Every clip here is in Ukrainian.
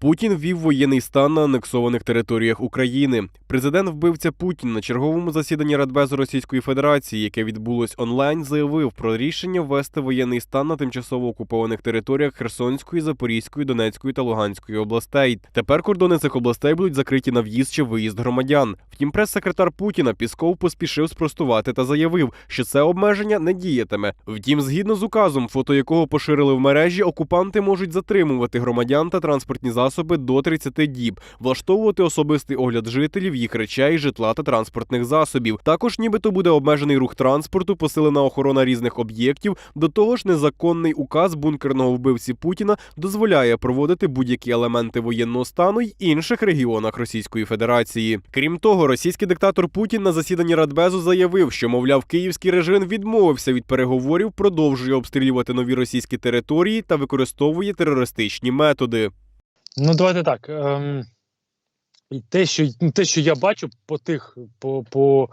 Путін ввів воєнний стан на анексованих територіях України. Президент вбивця Путін на черговому засіданні Радбезу Російської Федерації, яке відбулось онлайн, заявив про рішення ввести воєнний стан на тимчасово окупованих територіях Херсонської, Запорізької, Донецької та Луганської областей. Тепер кордони цих областей будуть закриті на в'їзд чи виїзд громадян. Втім, прес-секретар Путіна Пісков поспішив спростувати та заявив, що це обмеження не діятиме. Втім, згідно з указом, фото якого поширили в мережі, окупанти можуть затримувати громадян та транспортні засоби до 30 діб, влаштовувати особистий огляд жителів, їх речей, житла та транспортних засобів. Також, нібито буде обмежений рух транспорту, посилена охорона різних об'єктів. До того ж, незаконний указ бункерного вбивці Путіна дозволяє проводити будь-які елементи воєнного стану й інших регіонах Російської Федерації. Крім того, російський диктатор Путін на засіданні Радбезу заявив, що мовляв київський режим відмовився від переговорів, продовжує обстрілювати нові російські території та використовує терористичні методи. Ну, давайте так. Ем, те, що, ну, те, що я бачу по тих, по, по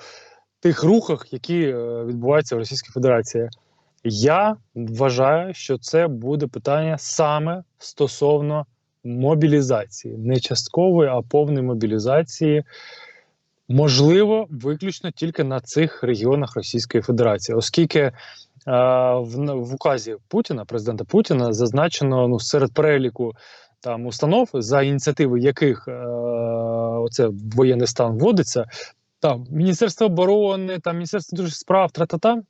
тих рухах, які е, відбуваються в Російській Федерації, я вважаю, що це буде питання саме стосовно мобілізації, не часткової, а повної мобілізації. Можливо, виключно тільки на цих регіонах Російської Федерації, оскільки е, в, в указі Путіна, президента Путіна, зазначено ну, серед переліку там установ, за ініціативи яких е, оце воєнний стан вводиться, там Міністерство оборони, там Міністерство дуже справ, тра-та-та,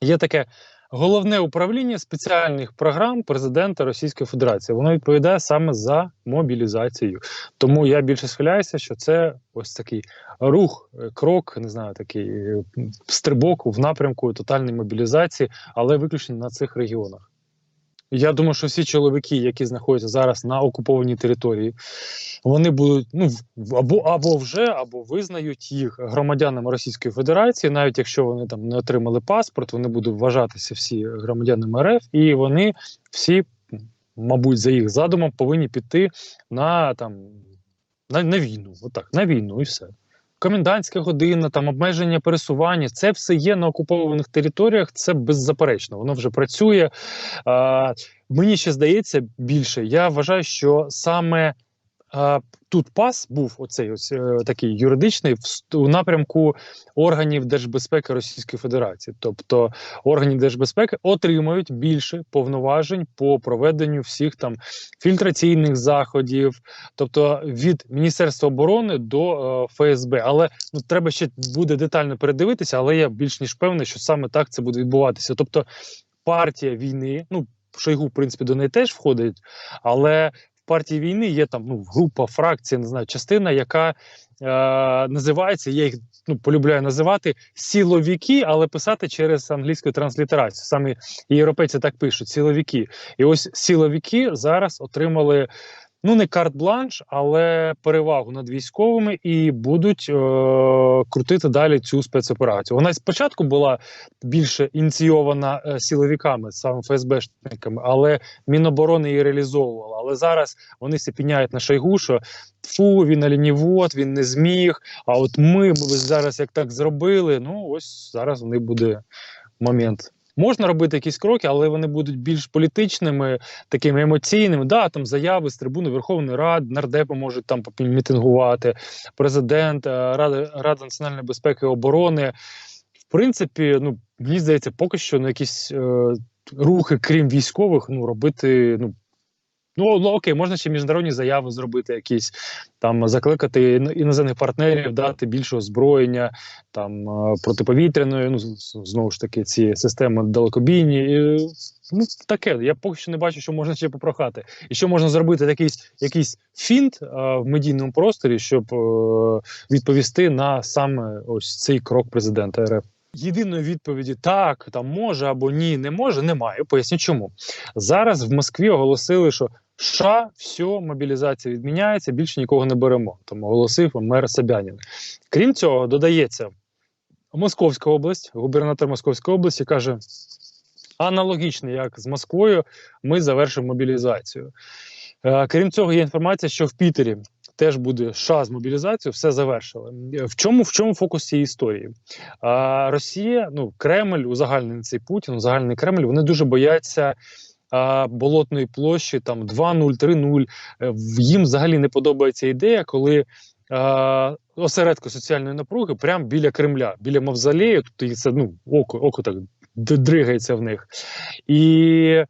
є таке головне управління спеціальних програм президента Російської Федерації. Воно відповідає саме за мобілізацію. Тому я більше схиляюся, що це ось такий рух, е, крок, не знаю, такий е, стрибок в напрямку тотальної мобілізації, але виключно на цих регіонах. Я думаю, що всі чоловіки, які знаходяться зараз на окупованій території, вони будуть ну або або вже, або визнають їх громадянами Російської Федерації, навіть якщо вони там не отримали паспорт, вони будуть вважатися всі громадянами РФ, і вони всі, мабуть, за їх задумом повинні піти на там на, на війну. Отак, на війну і все. Комендантська година, там обмеження пересування, це все є на окупованих територіях. Це беззаперечно. Воно вже працює. Мені ще здається більше. Я вважаю, що саме тут пас був оцей ось е, такий юридичний у напрямку органів держбезпеки Російської Федерації. Тобто органи держбезпеки отримають більше повноважень по проведенню всіх там фільтраційних заходів, тобто від Міністерства оборони до е, ФСБ. Але ну треба ще буде детально передивитися, але я більш ніж певний, що саме так це буде відбуватися. Тобто партія війни, ну Шойгу, в принципі, до неї теж входить, але партії війни є там ну, група, фракція, не знаю, частина, яка е, називається, я їх ну, полюбляю називати силовики, але писати через англійську транслітерацію. Саме європейці так пишуть: силовики. І ось силовики зараз отримали. Ну, не карт-бланш, але перевагу над військовими і будуть е- крутити далі цю спецоперацію. Вона спочатку була більше ініційована е, силовиками, саме ФСБшниками, але Міноборони її реалізовувала. Але зараз вони піняють на Шойгу, що фу, він олінівод, він не зміг. А от ми, ми зараз як так зробили. Ну ось зараз них буде момент. Можна робити якісь кроки, але вони будуть більш політичними, такими емоційними. Да, там заяви з трибуни Верховної Ради, нардепи можуть там мітингувати, президент, е, Рада, Рада національної безпеки і оборони. В принципі, ну мені здається, поки що ну, якісь е, рухи, крім військових, ну робити. Ну ну ну, окей, можна ще міжнародні заяви зробити, якісь там закликати іноземних партнерів дати більше озброєння, там е, протиповітряної, ну знову ж таки, ці системи далекобійні. І, ну таке. Я поки що не бачу, що можна ще попрохати. І що можна зробити якийсь якийсь фінт е, в медійному просторі, щоб е, відповісти на саме ось цей крок президента РФ. Єдиної відповіді так, там може або ні, не може, немає. Поясню чому. Зараз в Москві оголосили, що США, все, мобілізація відміняється, більше нікого не беремо. Тому оголосив мер Собянін. Крім цього, додається Московська область, губернатор Московської області каже: аналогічно, як з Москвою, ми завершимо мобілізацію. Е, крім цього, є інформація, що в Пітері теж буде США з мобілізацією, все завершили. Е, В чому в чому фокус цієї історії? А, Росія, ну Кремль, узагальнений цей Путін, узагальнений Кремль, вони дуже бояться болотної площі, там 2-0, 3-0. Е, Їм взагалі не подобається ідея, коли а, осередку соціальної напруги прямо біля Кремля, біля мавзолею, тобто це ну, око, око так дригається в них. І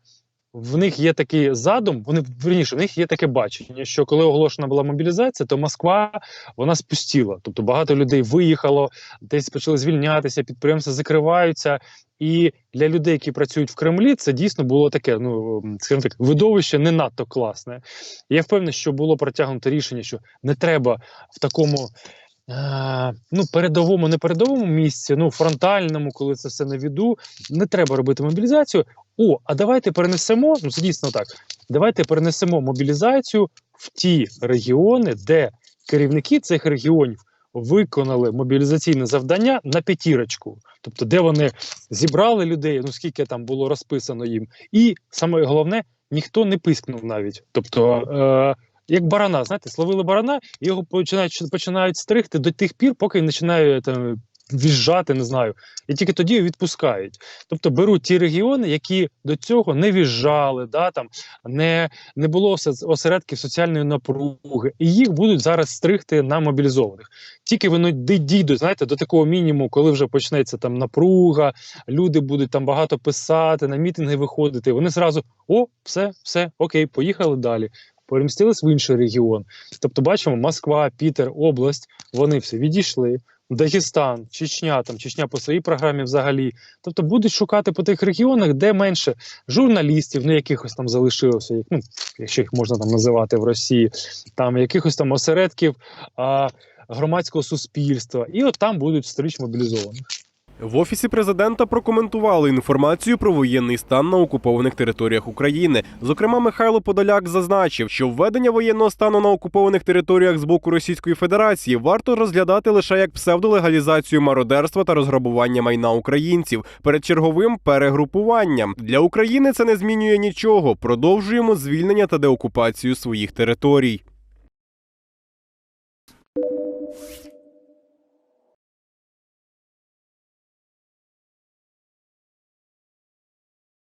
в них є такий задум, вони верніше, в них є таке бачення, що коли оголошена була мобілізація, то Москва вона спустіла. Тобто багато людей виїхало, десь почали звільнятися, підприємства закриваються. І для людей, які працюють в Кремлі, це дійсно було таке, ну скажімо так, видовище не надто класне. Я впевнений, що було протягнуто рішення, що не треба в такому. Е, Ну, передовому, не передовому місці, ну фронтальному, коли це все на віду, не треба робити мобілізацію. О, а давайте перенесемо. Ну це дійсно так. Давайте перенесемо мобілізацію в ті регіони, де керівники цих регіонів виконали мобілізаційне завдання на п'ятірочку. Тобто, де вони зібрали людей, ну скільки там було розписано їм, і саме головне, ніхто не пискнув навіть. Тобто, е, як барана, знаєте, словили барана, і його починають починають стригти до тих пір, поки він починає там. Віжжати, не знаю, і тільки тоді відпускають. Тобто беруть ті регіони, які до цього не віжжали, да, там не, не було ос- осередків соціальної напруги, і їх будуть зараз стригти на мобілізованих. Тільки вони дійдуть, знаєте, до такого мінімуму, коли вже почнеться там напруга, люди будуть там багато писати, на мітинги виходити. Вони зразу о, все, все, окей, поїхали далі. Перемістились в інший регіон. Тобто, бачимо, Москва, Пітер, область, вони всі відійшли. Дагестан, Чечня, там Чечня по своїй програмі взагалі. Тобто будуть шукати по тих регіонах, де менше журналістів, ну якихось там залишилося, як, ну, якщо їх можна там називати в Росії, там якихось там осередків а, громадського суспільства, і от там будуть стрич мобілізованих. В офісі президента прокоментували інформацію про воєнний стан на окупованих територіях України. Зокрема, Михайло Подоляк зазначив, що введення воєнного стану на окупованих територіях з боку Російської Федерації варто розглядати лише як псевдолегалізацію мародерства та розграбування майна українців перед черговим перегрупуванням. Для України це не змінює нічого. Продовжуємо звільнення та деокупацію своїх територій.